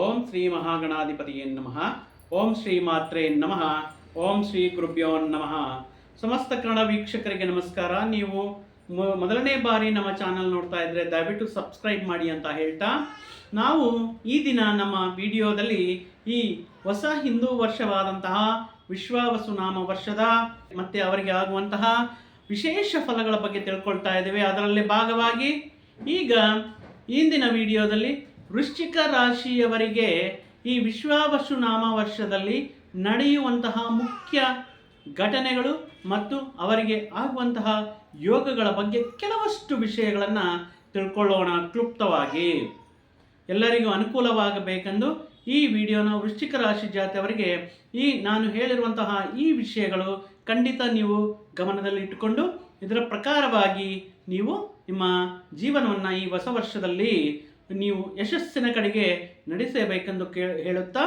ಓಂ ಶ್ರೀ ಮಹಾಗಣಾಧಿಪತಿಯೇ ನಮಃ. ಓಂ ಶ್ರೀ ಮಾತ್ರೇ ನಮಃ. ಓಂ ಶ್ರೀ ಗುರುಭ್ಯೋ ನಮಃ. ಸಮಸ್ತ ಕನ್ನಡ ವೀಕ್ಷಕರಿಗೆ ನಮಸ್ಕಾರ. ನೀವು ಮೊದಲನೇ ಬಾರಿ ನಮ್ಮ ಚಾನಲ್ ನೋಡ್ತಾ ಇದ್ರೆ ದಯವಿಟ್ಟು ಸಬ್ಸ್ಕ್ರೈಬ್ ಮಾಡಿ ಅಂತ ಹೇಳ್ತಾ, ನಾವು ಈ ದಿನ ನಮ್ಮ ವಿಡಿಯೋದಲ್ಲಿ ಈ ಹೊಸ ಹಿಂದೂ ವರ್ಷವಾದಂತಹ ವಿಶ್ವ ವಸುನಾಮ ವರ್ಷದ ಮತ್ತೆ ಅವರಿಗೆ ಆಗುವಂತಹ ವಿಶೇಷ ಫಲಗಳ ಬಗ್ಗೆ ತಿಳ್ಕೊಳ್ತಾ ಇದ್ದೇವೆ. ಅದರಲ್ಲಿ ಭಾಗವಾಗಿ ಈಗ ಇಂದಿನ ವಿಡಿಯೋದಲ್ಲಿ ವೃಶ್ಚಿಕ ರಾಶಿಯವರಿಗೆ ಈ ವಿಶ್ವಾವಶು ನಾಮ ವರ್ಷದಲ್ಲಿ ನಡೆಯುವಂತಹ ಮುಖ್ಯ ಘಟನೆಗಳು ಮತ್ತು ಅವರಿಗೆ ಆಗುವಂತಹ ಯೋಗಗಳ ಬಗ್ಗೆ ಕೆಲವಷ್ಟು ವಿಷಯಗಳನ್ನು ತಿಳ್ಕೊಳ್ಳೋಣ ಕ್ಲುಪ್ತವಾಗಿ. ಎಲ್ಲರಿಗೂ ಅನುಕೂಲವಾಗಬೇಕೆಂದು ಈ ವಿಡಿಯೋನ ವೃಶ್ಚಿಕ ರಾಶಿ ಜಾತಿಯವರಿಗೆ ಈ ನಾನು ಹೇಳಿರುವಂತಹ ಈ ವಿಷಯಗಳು ಖಂಡಿತ ನೀವು ಗಮನದಲ್ಲಿ ಇಟ್ಟುಕೊಂಡು ಇದರ ಪ್ರಕಾರವಾಗಿ ನೀವು ನಿಮ್ಮ ಜೀವನವನ್ನು ಈ ಹೊಸ ವರ್ಷದಲ್ಲಿ ನೀವು ಯಶಸ್ಸಿನ ಕಡೆಗೆ ನಡೆಸಬೇಕೆಂದು ಕೇ ಹೇಳುತ್ತಾ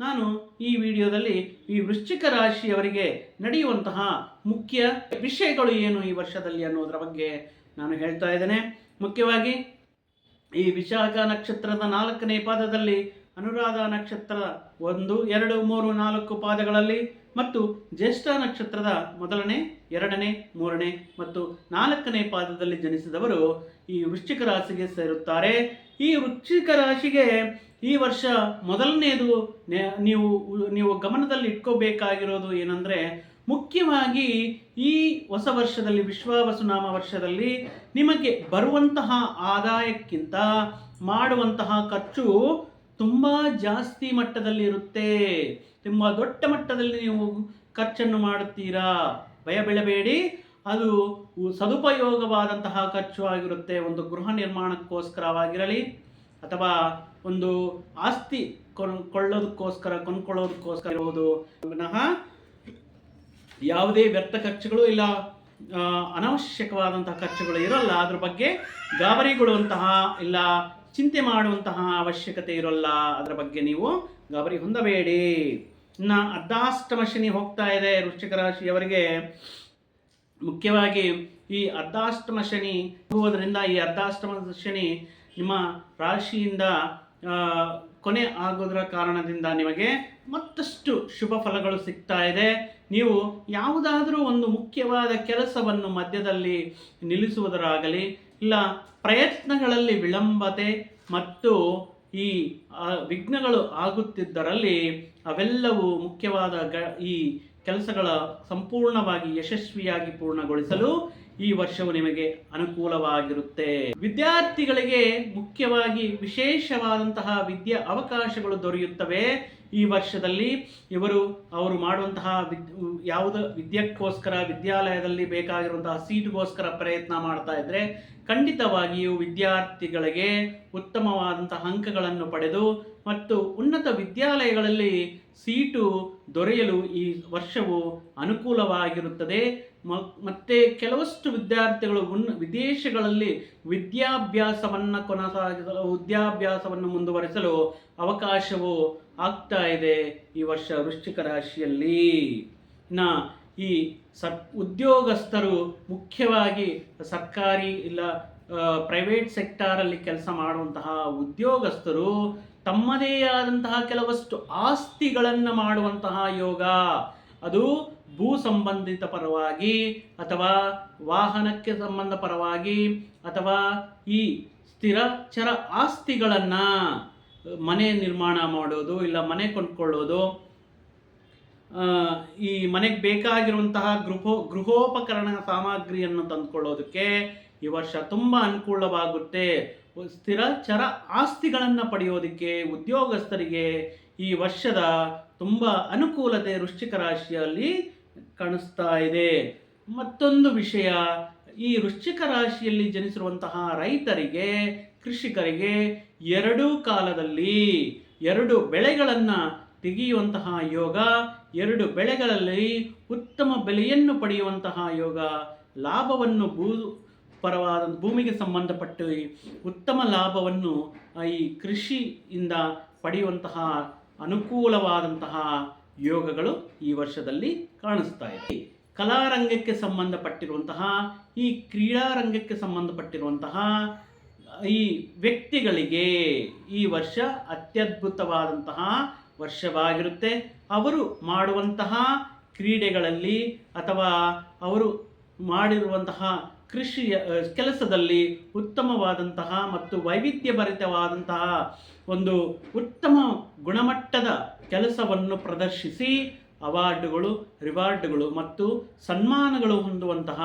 ನಾನು ಈ ವಿಡಿಯೋದಲ್ಲಿ ಈ ವೃಶ್ಚಿಕ ರಾಶಿಯವರಿಗೆ ನಡೆಯುವಂತಹ ಮುಖ್ಯ ವಿಷಯಗಳು ಏನು ಈ ವರ್ಷದಲ್ಲಿ ಅನ್ನೋದರ ಬಗ್ಗೆ ನಾನು ಹೇಳ್ತಾ ಇದ್ದೇನೆ. ಮುಖ್ಯವಾಗಿ ಈ ವಿಶಾಖ ನಕ್ಷತ್ರದ ನಾಲ್ಕನೇ ಪಾದದಲ್ಲಿ ಅನುರಾಧ ನಕ್ಷತ್ರ ಒಂದು, ಎರಡು, ಮೂರು, ನಾಲ್ಕು ಪಾದಗಳಲ್ಲಿ ಮತ್ತು ಜ್ಯೇಷ್ಠ ನಕ್ಷತ್ರದ ಮೊದಲನೇ, ಎರಡನೇ, ಮೂರನೇ ಮತ್ತು ನಾಲ್ಕನೇ ಪಾದದಲ್ಲಿ ಜನಿಸಿದವರು ಈ ವೃಶ್ಚಿಕ ರಾಶಿಗೆ ಸೇರುತ್ತಾರೆ. ಈ ವೃಶ್ಚಿಕ ರಾಶಿಗೆ ಈ ವರ್ಷ ಮೊದಲನೆಯದು ನೀವು ನೀವು ಗಮನದಲ್ಲಿ ಇಟ್ಕೋಬೇಕಾಗಿರೋದು ಏನಂದರೆ ಮುಖ್ಯವಾಗಿ ಈ ಹೊಸ ವರ್ಷದಲ್ಲಿ ವಿಶ್ವಾವಸುನಾಮ ವರ್ಷದಲ್ಲಿ ನಿಮಗೆ ಬರುವಂತಹ ಆದಾಯಕ್ಕಿಂತ ಮಾಡುವಂತಹ ಖರ್ಚು ತುಂಬ ಜಾಸ್ತಿ ಮಟ್ಟದಲ್ಲಿ ಇರುತ್ತೆ. ತುಂಬ ದೊಡ್ಡ ಮಟ್ಟದಲ್ಲಿ ನೀವು ಖರ್ಚನ್ನು ಮಾಡುತ್ತೀರಾ? ಭಯ ಬೀಳಬೇಡಿ. ಅದು ಸದುಪಯೋಗವಾದಂತಹ ಖರ್ಚು ಆಗಿರುತ್ತೆ. ಒಂದು ಗೃಹ ನಿರ್ಮಾಣಕ್ಕೋಸ್ಕರವಾಗಿರಲಿ ಅಥವಾ ಒಂದು ಆಸ್ತಿ ಕೊಳ್ಳೋದಕ್ಕೋಸ್ಕರ ಕೊಂಡ್ಕೊಳ್ಳೋದಕ್ಕೋಸ್ಕರ ಇರುವುದು ವಿನಃ ಯಾವುದೇ ವ್ಯರ್ಥ ಖರ್ಚುಗಳು ಇಲ್ಲ. ಅನವಶ್ಯಕವಾದಂತಹ ಖರ್ಚುಗಳು ಇರಲ್ಲ. ಅದ್ರ ಬಗ್ಗೆ ಗಾಬರಿಗೊಳ್ಳುವಂತಹ ಇಲ್ಲ. ಚಿಂತೆ ಮಾಡುವಂತಹ ಅವಶ್ಯಕತೆ ಇರೋಲ್ಲ. ಅದರ ಬಗ್ಗೆ ನೀವು ಗಾಬರಿ ಹೊಂದಬೇಡಿ. ಇನ್ನು ಅರ್ಧಾಷ್ಟಮ ಶನಿ ಹೋಗ್ತಾ ಇದೆ ವೃಶ್ಚಿಕ ರಾಶಿಯವರಿಗೆ. ಮುಖ್ಯವಾಗಿ ಈ ಅರ್ಧಾಷ್ಟಮ ಶನಿ ಹೋಗೋದ್ರಿಂದ ಈ ಅರ್ಧಾಷ್ಟಮ ಶನಿ ನಿಮ್ಮ ರಾಶಿಯಿಂದ ಕೊನೆ ಆಗೋದರ ಕಾರಣದಿಂದ ನಿಮಗೆ ಮತ್ತಷ್ಟು ಶುಭ ಫಲಗಳು ಸಿಗ್ತಾ ಇದೆ. ನೀವು ಯಾವುದಾದರೂ ಒಂದು ಮುಖ್ಯವಾದ ಕೆಲಸವನ್ನು ಮಧ್ಯದಲ್ಲಿ ನಿಲ್ಲಿಸುವುದರಾಗಲಿ ಇಲ್ಲ, ಪ್ರಯತ್ನಗಳಲ್ಲಿ ವಿಳಂಬತೆ ಮತ್ತು ಈ ವಿಘ್ನಗಳು ಆಗುತ್ತಿದ್ದರಲ್ಲಿ ಅವೆಲ್ಲವೂ ಮುಖ್ಯವಾದ ಗ, ಈ ಕೆಲಸಗಳ ಸಂಪೂರ್ಣವಾಗಿ ಯಶಸ್ವಿಯಾಗಿ ಪೂರ್ಣಗೊಳಿಸಲು ಈ ವರ್ಷವು ನಿಮಗೆ ಅನುಕೂಲವಾಗಿರುತ್ತೆ. ವಿದ್ಯಾರ್ಥಿಗಳಿಗೆ ಮುಖ್ಯವಾಗಿ ವಿಶೇಷವಾದಂತಹ ವಿದ್ಯಾ ಅವಕಾಶಗಳು ದೊರೆಯುತ್ತವೆ. ಈ ವರ್ಷದಲ್ಲಿ ಇವರು, ಅವರು ಮಾಡುವಂತಹ ವಿದ್, ಯಾವುದ ವಿದ್ಯಕ್ಕೋಸ್ಕರ ವಿದ್ಯಾಲಯದಲ್ಲಿ ಬೇಕಾಗಿರುವಂತಹ ಸೀಟ್ಗೋಸ್ಕರ ಪ್ರಯತ್ನ ಮಾಡ್ತಾ ಇದ್ರೆ ಖಂಡಿತವಾಗಿಯೂ ವಿದ್ಯಾರ್ಥಿಗಳಿಗೆ ಉತ್ತಮವಾದಂತಹ ಅಂಕಗಳನ್ನು ಪಡೆದು ಮತ್ತು ಉನ್ನತ ವಿದ್ಯಾಲಯಗಳಲ್ಲಿ ಸೀಟು ದೊರೆಯಲು ಈ ವರ್ಷವು ಅನುಕೂಲವಾಗಿರುತ್ತದೆ. ಮತ್ತೆ ಕೆಲವಷ್ಟು ವಿದ್ಯಾರ್ಥಿಗಳು ಉನ್, ವಿದೇಶಗಳಲ್ಲಿ ವಿದ್ಯಾಭ್ಯಾಸವನ್ನು ಕೊನಸಾಗಿಸಲು, ವಿದ್ಯಾಭ್ಯಾಸವನ್ನು ಮುಂದುವರಿಸಲು ಅವಕಾಶವು ಆಗ್ತಾ ಇದೆ ಈ ವರ್ಷ ವೃಶ್ಚಿಕ ರಾಶಿಯಲ್ಲಿ. ಇನ್ನ ಈ ಸರ್, ಉದ್ಯೋಗಸ್ಥರು ಮುಖ್ಯವಾಗಿ ಸರ್ಕಾರಿ ಇಲ್ಲ ಪ್ರೈವೇಟ್ ಸೆಕ್ಟಾರಲ್ಲಿ ಕೆಲಸ ಮಾಡುವಂತಹ ಉದ್ಯೋಗಸ್ಥರು ತಮ್ಮದೇ ಆದಂತಹ ಕೆಲವಷ್ಟು ಆಸ್ತಿಗಳನ್ನು ಮಾಡುವಂತಹ ಯೋಗ. ಅದು ಭೂ ಸಂಬಂಧಿತ ಪರವಾಗಿ ಅಥವಾ ವಾಹನಕ್ಕೆ ಸಂಬಂಧ ಪರವಾಗಿ ಅಥವಾ ಈ ಸ್ಥಿರ ಚರ ಆಸ್ತಿಗಳನ್ನು ಮನೆ ನಿರ್ಮಾಣ ಮಾಡೋದು ಇಲ್ಲ ಮನೆ ಕೊಂಡ್ಕೊಳ್ಳೋದು ಈ ಮನೆಗೆ ಬೇಕಾಗಿರುವಂತಹ ಗೃಹೋ, ಗೃಹೋಪಕರಣ ಸಾಮಗ್ರಿಯನ್ನು ತಂದುಕೊಳ್ಳೋದಕ್ಕೆ ಈ ವರ್ಷ ತುಂಬ ಅನುಕೂಲವಾಗುತ್ತೆ. ಸ್ಥಿರ ಚರ ಆಸ್ತಿಗಳನ್ನು ಪಡೆಯೋದಕ್ಕೆ ಉದ್ಯೋಗಸ್ಥರಿಗೆ ಈ ವರ್ಷದ ತುಂಬ ಅನುಕೂಲತೆ ವೃಶ್ಚಿಕ ರಾಶಿಯಲ್ಲಿ ಕಾಣಿಸ್ತಾ ಇದೆ. ಮತ್ತೊಂದು ವಿಷಯ, ಈ ವೃಶ್ಚಿಕ ರಾಶಿಯಲ್ಲಿ ಜನಿಸಿರುವಂತಹ ರೈತರಿಗೆ, ಕೃಷಿಕರಿಗೆ ಎರಡೂ ಕಾಲದಲ್ಲಿ ಎರಡು ಬೆಳೆಗಳನ್ನು ತೆಗೆಯುವಂತಹ ಯೋಗ ಎರಡು ಬೆಳೆಗಳಲ್ಲಿ ಉತ್ತಮ ಬೆಲೆಯನ್ನು ಪಡೆಯುವಂತಹ ಯೋಗ, ಲಾಭವನ್ನು ಭೂ ಪರವಾದ ಭೂಮಿಗೆ ಸಂಬಂಧಪಟ್ಟು ಉತ್ತಮ ಲಾಭವನ್ನು ಈ ಕೃಷಿಯಿಂದ ಪಡೆಯುವಂತಹ ಅನುಕೂಲವಾದಂತಹ ಯೋಗಗಳು ಈ ವರ್ಷದಲ್ಲಿ ಕಾಣಿಸ್ತಾ ಇದೆ. ಕಲಾರಂಗಕ್ಕೆ ಸಂಬಂಧಪಟ್ಟಿರುವಂತಹ, ಈ ಕ್ರೀಡಾರಂಗಕ್ಕೆ ಸಂಬಂಧಪಟ್ಟಿರುವಂತಹ, ಈ ವ್ಯಕ್ತಿಗಳಿಗೆ ಈ ವರ್ಷ ಅತ್ಯದ್ಭುತವಾದಂತಹ ವರ್ಷವಾಗಿರುತ್ತೆ. ಅವರು ಮಾಡುವಂತಹ ಕ್ರೀಡೆಗಳಲ್ಲಿ ಅಥವಾ ಅವರು ಮಾಡಿರುವಂತಹ ಕೃಷಿಯ ಕೆಲಸದಲ್ಲಿ ಉತ್ತಮವಾದಂತಹ ಮತ್ತು ವೈವಿಧ್ಯಭರಿತವಾದಂತಹ ಒಂದು ಉತ್ತಮ ಗುಣಮಟ್ಟದ ಕೆಲಸವನ್ನು ಪ್ರದರ್ಶಿಸಿ ಅವಾರ್ಡುಗಳು, ರಿವಾರ್ಡ್ಗಳು ಮತ್ತು ಸನ್ಮಾನಗಳು ಹೊಂದುವಂತಹ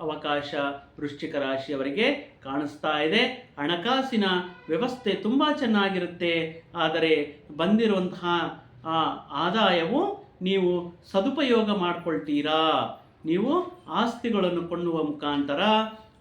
ಅವಕಾಶ ವೃಶ್ಚಿಕ ರಾಶಿಯವರಿಗೆ ಕಾಣಿಸ್ತಾ ಇದೆ. ಹಣಕಾಸಿನ ವ್ಯವಸ್ಥೆ ತುಂಬ ಚೆನ್ನಾಗಿರುತ್ತೆ. ಆದರೆ ಬಂದಿರುವಂತಹ ಆ ಆದಾಯವು ನೀವು ಸದುಪಯೋಗ ಮಾಡಿಕೊಳ್ತೀರಾ? ನೀವು ಆಸ್ತಿಗಳನ್ನು ಕೊಳ್ಳುವ ಮುಖಾಂತರ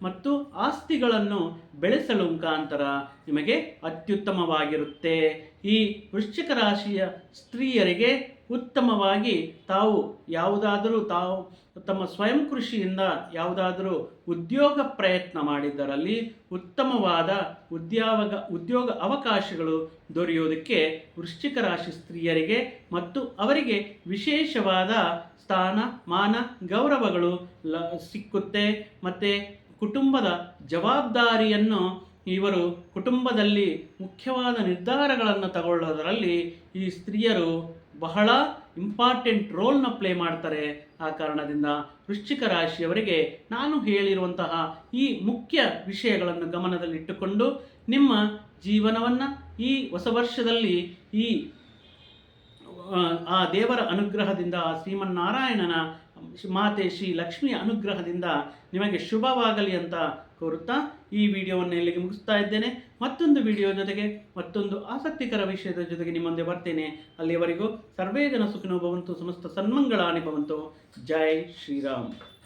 ಮತ್ತು ಆಸ್ತಿಗಳನ್ನು ಬೆಳೆಸಲು ಮುಖಾಂತರ ನಿಮಗೆ ಅತ್ಯುತ್ತಮವಾಗಿರುತ್ತೆ. ಈ ವೃಶ್ಚಿಕ ರಾಶಿಯ ಸ್ತ್ರೀಯರಿಗೆ ಉತ್ತಮವಾಗಿ ತಾವು ಯಾವುದಾದರೂ ತಾವು ತಮ್ಮ ಸ್ವಯಂ ಕೃಷಿಯಿಂದ ಯಾವುದಾದರೂ ಉದ್ಯೋಗ ಪ್ರಯತ್ನ ಮಾಡಿದ್ದರಲ್ಲಿ ಉತ್ತಮವಾದ ಉದ್ಯಾವಗ, ಉದ್ಯೋಗ ಅವಕಾಶಗಳು ದೊರೆಯೋದಕ್ಕೆ ವೃಶ್ಚಿಕ ರಾಶಿ ಸ್ತ್ರೀಯರಿಗೆ ಮತ್ತು ಅವರಿಗೆ ವಿಶೇಷವಾದ ಸ್ಥಾನ, ಮಾನ, ಗೌರವಗಳು ಲ, ಸಿಕ್ಕುತ್ತೆ. ಮತ್ತು ಕುಟುಂಬದ ಜವಾಬ್ದಾರಿಯನ್ನು ಇವರು ಕುಟುಂಬದಲ್ಲಿ ಮುಖ್ಯವಾದ ನಿರ್ಧಾರಗಳನ್ನು ತಗೊಳ್ಳೋದರಲ್ಲಿ ಈ ಸ್ತ್ರೀಯರು ಬಹಳ ಇಂಪಾರ್ಟೆಂಟ್ ರೋಲ್ನ ಪ್ಲೇ ಮಾಡ್ತಾರೆ. ಆ ಕಾರಣದಿಂದ ವೃಶ್ಚಿಕ ರಾಶಿಯವರಿಗೆ ನಾನು ಹೇಳಿರುವಂತಹ ಈ ಮುಖ್ಯ ವಿಷಯಗಳನ್ನು ಗಮನದಲ್ಲಿಟ್ಟುಕೊಂಡು ನಿಮ್ಮ ಜೀವನವನ್ನು ಈ ಹೊಸ ವರ್ಷದಲ್ಲಿ ಈ ಆ, ದೇವರ ಅನುಗ್ರಹದಿಂದ ಶ್ರೀಮನ್ನಾರಾಯಣನ ಮಾತೆ ಶ್ರೀ ಲಕ್ಷ್ಮಿಯ ಅನುಗ್ರಹದಿಂದ ನಿಮಗೆ ಶುಭವಾಗಲಿ ಅಂತ ಕೋರುತ್ತಾ ಈ ವಿಡಿಯೋವನ್ನು ಇಲ್ಲಿಗೆ ಮುಗಿಸ್ತಾ ಇದ್ದೇನೆ. ಮತ್ತೊಂದು ವಿಡಿಯೋ ಜೊತೆಗೆ ಮತ್ತೊಂದು ಆಸಕ್ತಿಕರ ವಿಷಯದ ಜೊತೆಗೆ ನಿಮ್ಮೊಂದೆ ಬರ್ತೇನೆ. ಅಲ್ಲಿಯವರೆಗೂ ಸರ್ವೇ ಜನ ಸುಖಿನೋ ಭವಂತು, ಸಮಸ್ತ ಸನ್ಮಂಗಳಾನಿ ಭವಂತು ಜೈ ಶ್ರೀರಾಮ್.